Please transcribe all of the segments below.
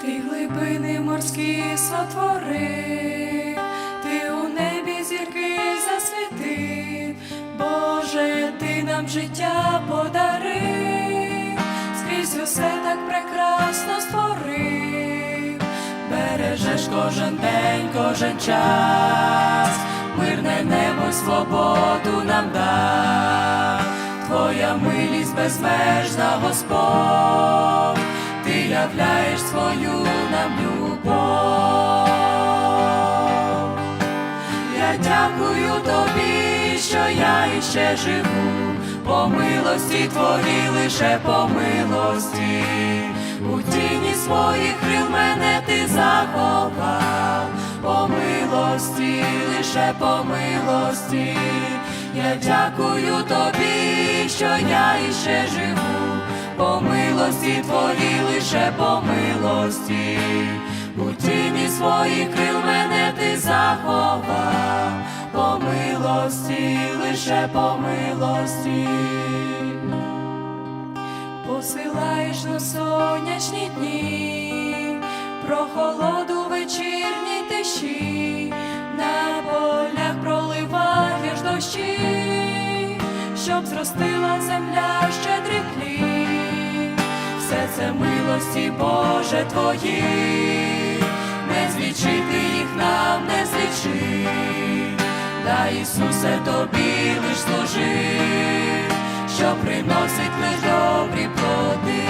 ти глибини морські сотворив, ти у небі зірки засвітив, Боже, ти нам життя подарив, скрізь усе так прекрасно створив, бережеш кожен день, кожен час, мирне небо, свободу нам дав, Твоя милість безмежна, Господь, ти являєш свою нам любов. Я дякую тобі, що я іще живу, по милості твоїй лише по милості, у тіні своїх крил мене ти заховав, по милості, лише по милості, я дякую тобі, що я іще живу, по милості твоїй лише по милості, у тіні своїх крил мене ти заховав, по милості, лише по милості. Посилаєш на сонячні дні, прохолоду вечірній тиші, на полях проливаєш дощі, щоб зростила земля щедрий плід. Все це милості, Боже твої, не злічити їх нам не злічи, та Ісусе тобі лиш служи, що приносить лиш добрі плоди.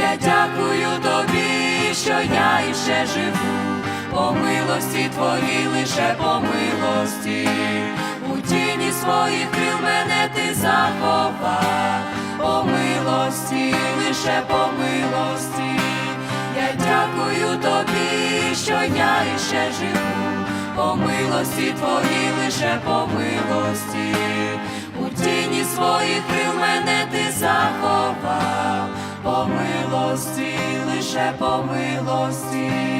Я дякую тобі, що я іще живу, по милості твоїй лише по милості, у тіні своїх крил мене ти заховав, по милості, лише по милості. Я дякую тобі, що я іще живу, по милості твоїй лише по милості, у тіні своїх крил мене ти заховав, по милості, лише по милості.